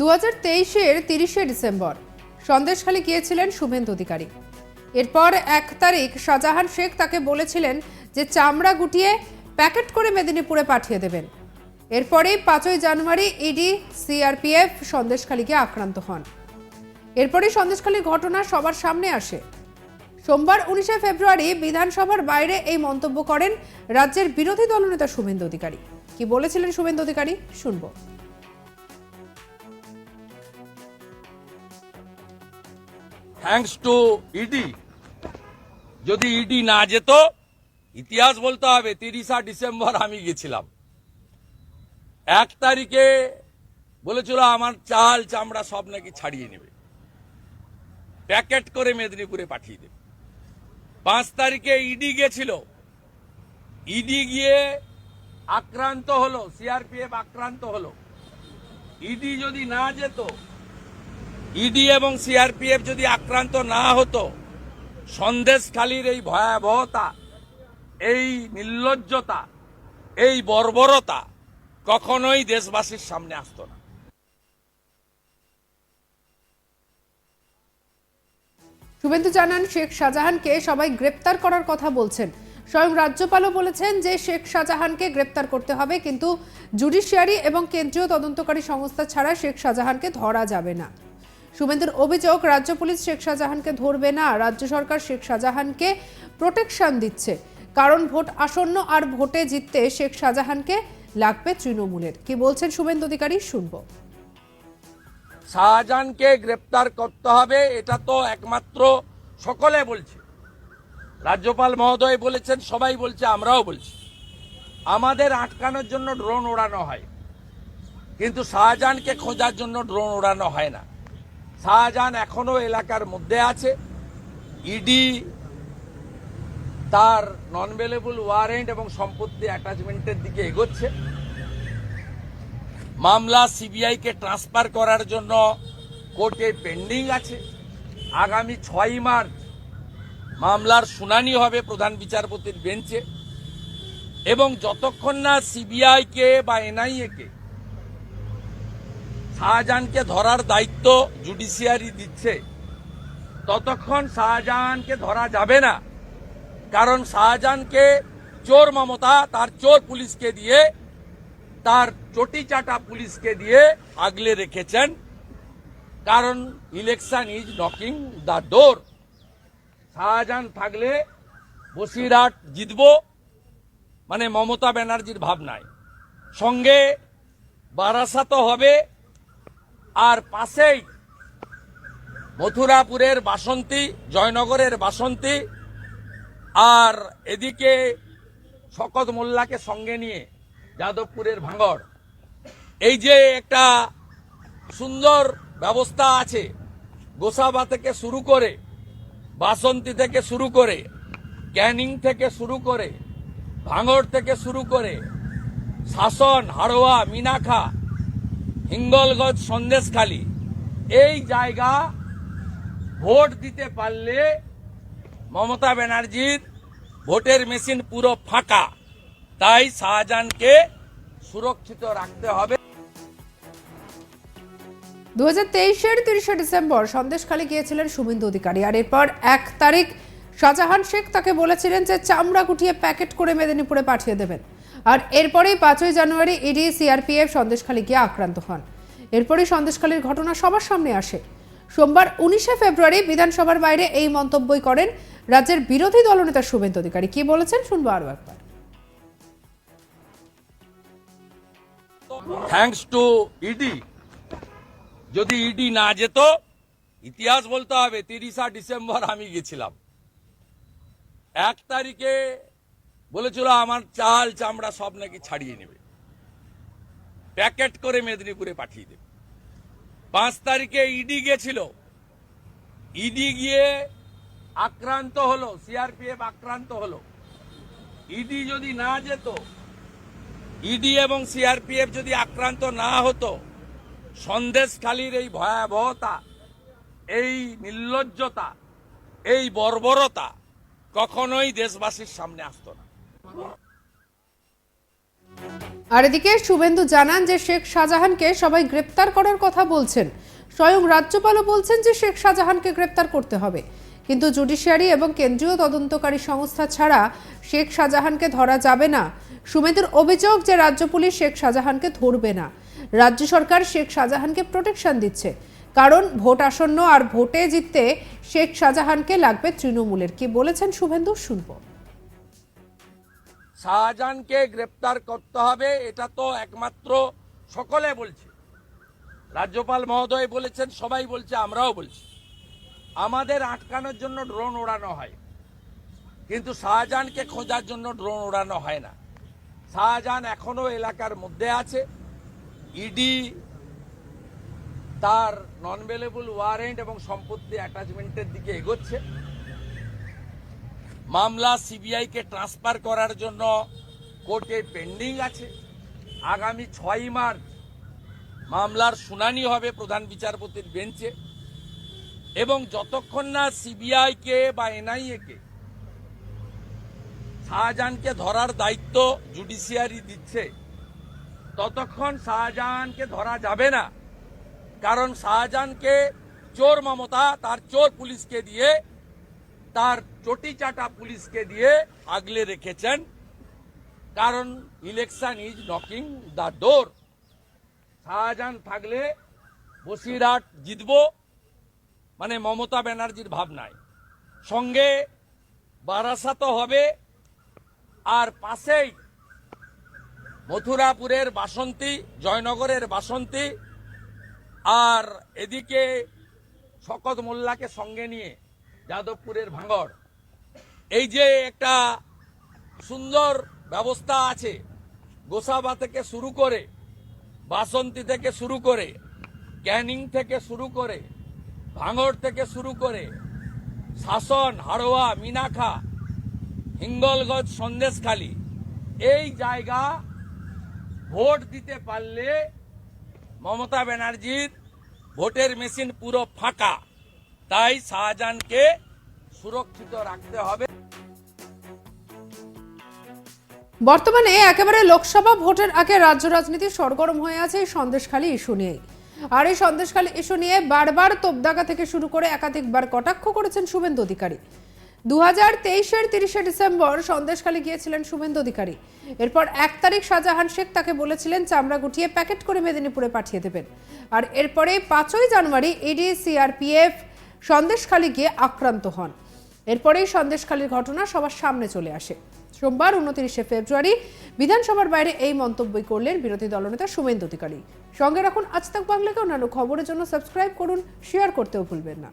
দু হাজার তেইশের তিরিশে ডিসেম্বর। সন্দেশখালী গিয়েছিলেন শুভেন্দু অধিকারী। এরপর এক তারিখ শাহজাহান শেখ তাকে বলেছিলেন যে চামড়া গুটিয়ে প্যাকেট করে মেদিনীপুরে পাঠিয়ে দেবেন। এরপরেই পাঁচই জানুয়ারি ইডি, সিআরপিএফ সন্দেশখালীকে আক্রান্ত হন। এরপরেই সন্দেশখালীর ঘটনা সবার সামনে আসে। সোমবার উনিশে ফেব্রুয়ারি বিধানসভার বাইরে এই মন্তব্য করেন রাজ্যের বিরোধী দলনেতা শুভেন্দু অধিকারী। কি বলেছিলেন শুভেন্দু অধিকারী? শুনব। থ্যাঙ্কস টু ইডি যদি ইডি না যেত, ইতিহাস বলতে হবে, তিরিশা ডিসেম্বর আমি গেছিলাম। এক তারিখে বলেছিল, আমার চাল চামড়া সব নাকি ছাড়িয়ে নেবে। প্যাকেট করে মেদিনীপুরে পাঠিয়ে দেবে। পাঁচ তারিখে ইডি গেছিল। ইডি গিয়ে আক্রান্ত হলো সিআরপিএফ আক্রান্ত হলো। ইডি যদি না যেত ইডি এবং সিআরপিএফ যদি আক্রান্ত না হতো, সন্দেশখালীর এই ভয়াবহতা, এই নির্লজ্জতা, এই বর্বরতা কখনোই দেশবাসীর সামনে আসতো না। শুভেন্দু জানান, শেখ শাহজাহানকে সবাই গ্রেপ্তার করার কথা বলছেন। স্বয়ং রাজ্যপালও বলেছেন যে শেখ শাহজাহানকে গ্রেপ্তার করতে হবে, কিন্তু জুডিশিয়ারি এবং কেন্দ্রীয় তদন্তকারী সংস্থা ছাড়া শেখ শাহজাহানকে ধরা যাবে না। শুভেন্দুর অভিযোগ, রাজ্য পুলিশ শেখ শাহজাহানকে ধরবে না। রাজ্য সরকার শেখ শাহজাহানকে প্রোটেকশন দিচ্ছে। কারণ ভোট আসন্ন আর ভোটে জিততে শেখ শাহজাহানকে লাগবে তৃণমূলের। কি বলছেন শুভেন্দু অধিকারী? শুনব। শাহজাহানকে গ্রেপ্তার করতে হবে, এটা তো একমাত্র সকলে বলছে। রাজ্যপাল মহোদয় বলেছেন, সবাই বলছে, আমরাও বলছি। আমাদের আটকানোর জন্য ড্রোন ওড়ানো হয়। কিন্তু শাহজাহানকে খোঁজার জন্য ড্রোন ওড়ানো হয় না। শাহজাহান এখনও এলাকার মধ্যে আছে। ইডি তার নন ভেলেবল ওয়ারেন্ট এবং সম্পত্তি অ্যাটাচমেন্টের দিকে এগোচ্ছে। মামলা সিবিআই কে ট্রান্সফার করার জন্য কোর্টে পেন্ডিং আছে। আগামী ছয়ই মার্চ মামলার শুনানি হবে প্রধান বিচারপতির বেঞ্চে। এবং যতক্ষণ না সিবিআই কে বা এনআইএ কে শাহজাহানকে ধরার দায়িত্ব জুডিশিয়ারি দিচ্ছে। ততক্ষণ শাহজাহানকে ধরা যাবে না। কারণ শাহজাহানকে চোর মমতা, তার চোর পুলিশকে দিয়ে, তার চটি চাটা পুলিশকে দিয়ে আগলে রেখেছেন। কারণ election is knocking the door. Shahjahan থাকলে বসিরহাট জিতব মানে মমতা ব্যানার্জির ভাবনায়। সঙ্গে বারাসাত হবে আর পাশেই মথুরাপুরের বাসন্তী, জয়নগরের বাসন্তী, আর এদিকে শকত মোল্লাকে সঙ্গে নিয়ে যাদবপুরের ভাঙড়। এই যে একটা সুন্দর ব্যবস্থা আছে, গোসাবা থেকে শুরু করে, বাসন্তী থেকে শুরু করে, ক্যানিং থেকে শুরু করে, ভাঙড় থেকে শুরু করে, শাসন, হাড়োয়া, মিনাখা হিঙ্গলগঞ্জ সন্দেশখালী এই জায়গা ভোট দিতে পারলে মমতা ব্যানার্জির ভোটের মেশিন পুরো ফাঁকা। তাই শাহজাহানকে সুরক্ষিত রাখতে হবে। দু হাজার তেইশের তিরিশে ডিসেম্বর সন্দেশখালী গিয়েছিলেন শুভেন্দু অধিকারী। আর এরপর এক তারিখ শাহজাহান শেখ তাকে বলেছিলেন যে চামড়া গুটিয়ে প্যাকেট করে মেদিনীপুরে পাঠিয়ে দেবেন। আর এরপরেই পাঁচই জানুয়ারি ইডি, সিআরপিএফ সন্দেশখালী গিয়ে আক্রান্ত হন। এরপরেই সন্দেশখালীর ঘটনা সবার সামনে আসে। সোমবার উনিশে ফেব্রুয়ারি বিধানসভার বাইরে এই মন্তব্যই করেন রাজ্যের বিরোধী দলনেতা শুভেন্দু অধিকারী। কি বলেছেন? শুনব আরও একবার। থ্যাঙ্কস টু ইডি যদি ইডি না যেত, ইতিহাস বলতে হবে, তিরিশা ডিসেম্বর আমি গেছিলাম। এক তারিখে বলেছিল, আমার চাল চামড়া সব নাকি ছাড়িয়ে নেবে। প্যাকেট করে মেদিনীপুরে পাঠিয়ে দেবে। পাঁচ তারিখে ইডি গেছিল। ইডি গিয়ে আক্রান্ত হলো, সিআরপিএফ আক্রান্ত হলো। ইডি যদি না যেত, ইডি এবং সিআরপিএফ যদি আক্রান্ত না হতো, সন্দেশখালীর এই ভয়াবহতা, এই নির্লজ্জতা, এই বর্বরতা কখনোই দেশবাসীর সামনে আসতো না। আর এদিকে শুভেন্দু জানান যে শেখ শাহজাহানকে সবাই গ্রেপ্তার করার কথা বলছেন। স্বয়ং রাজ্যপালও বলছেন যে শেখ শাহজাহানকে গ্রেপ্তার করতে হবে। কিন্তু জুডিশিয়ারি এবং কেন্দ্রীয় তদন্তকারী সংস্থা ছাড়া শেখ শাহজাহানকে ধরা যাবে না। শুভেন্দুর অভিযোগ যে রাজ্য পুলিশ শেখ শাহজাহানকে ধরবে না। রাজ্য সরকার শেখ শাহজাহানকে প্রোটেকশন দিচ্ছে। কারণ ভোট আসন্ন আর ভোটে জিততে শেখ শাহজাহানকে লাগবে তৃণমূলের। কি বলেছেন শুভেন্দু? শুনব। শাহজাহানকে গ্রেপ্তার করতে হবে, এটা তো একমাত্র সকলে বলছে। রাজ্যপাল মহোদয় বলেছেন, সবাই বলছে, আমরাও বলছি। আমাদের আটকানোর জন্য ড্রোন ওড়ানো হয়, কিন্তু শাহজাহানকে খোঁজার জন্য ড্রোন ওড়ানো হয় না। শাহজাহান এখনও এলাকার মধ্যে আছে। ইডি তার নন ভেলেবল ওয়ারেন্ট এবং সম্পত্তি অ্যাটাচমেন্টের দিকে এগোচ্ছে। মামলা সিবিআই কে ট্রান্সফার করার জন্য কোর্টে পেন্ডিং আছে। আগামী ছয়ই মার্চ মামলার শুনানি হবে প্রধান বিচারপতির বেঞ্চে। এবং যতক্ষণ না সিবিআই কে বা এনআইএ কে শাহজাহানকে ধরার দায়িত্ব জুডিশিয়ারি দিচ্ছে, ততক্ষণ শাহজাহানকে ধরা যাবে না। কারণ শাহজাহানকে চোর মমতা, তার চোর পুলিশকে দিয়ে তার চটি চাটা পুলিশকে দিয়ে আগলে রেখেছেন, কারণ election is knocking the door Shahjahan থাকলে বসিরহাট জিতব মানে মমতা ব্যানার্জির ভাবনায়। সঙ্গে বারাসাত হবে, আর পাশেই মথুরাপুরের বাসন্তী, জয়নগরের বাসন্তী, আর এদিকে শকত মোল্লাকে সঙ্গে নিয়ে যাদবপুরের ভাঙড়। এই যে একটা সুন্দর ব্যবস্থা আছে, গোসাবা থেকে শুরু করে, বাসন্তী থেকে শুরু করে, ক্যানিং থেকে শুরু করে, ভাঙড় থেকে শুরু করে, শাসন, হাড়োয়া, মিনাখা, হিঙ্গলগঞ্জ, সন্দেশখালী, এই জায়গা ভোট দিতে পারলে মমতা ব্যানার্জির ভোটের মেশিন পুরো ফাঁকা। তাই শাহজাহানকে সুরক্ষিত রাখতে হবে। বর্তমানে একেবারে লোকসভা ভোটের আগে রাজ্য রাজনীতি সরগরম হয়ে আছে এই সন্দেশখালী ইস্যু নিয়ে আর এই সন্দেশখালী ইস্যু নিয়ে বারবার তোপদাগা থেকে শুরু করে একাধিকবার কটাক্ষ করেছেন শুভেন্দু অধিকারী। দু হাজার তেইশের তিরিশে ডিসেম্বর সন্দেশখালী গিয়েছিলেন শুভেন্দু অধিকারী। এরপর এক তারিখ শাহজাহান শেখ তাকে বলেছিলেন, চামড়া গুটিয়ে প্যাকেট করে মেদিনীপুরে পাঠিয়ে দেবেন। আর এরপরে পাঁচই জানুয়ারি ইডি, সিআরপিএফ সন্দেশখালী গিয়ে আক্রান্ত হন। এরপরেই সন্দেশখালীর ঘটনা সবার সামনে চলে আসে। সোমবার উনত্রিশে ফেব্রুয়ারি বিধানসভার বাইরে এই মন্তব্যই করলেন বিরোধী দলনেতা শুভেন্দু অধিকারী সঙ্গে রাখুন আজ তাক বাংলাকে অন্যান্য খবরের জন্য সাবস্ক্রাইব করুন, শেয়ার করতেও ভুলবেন না।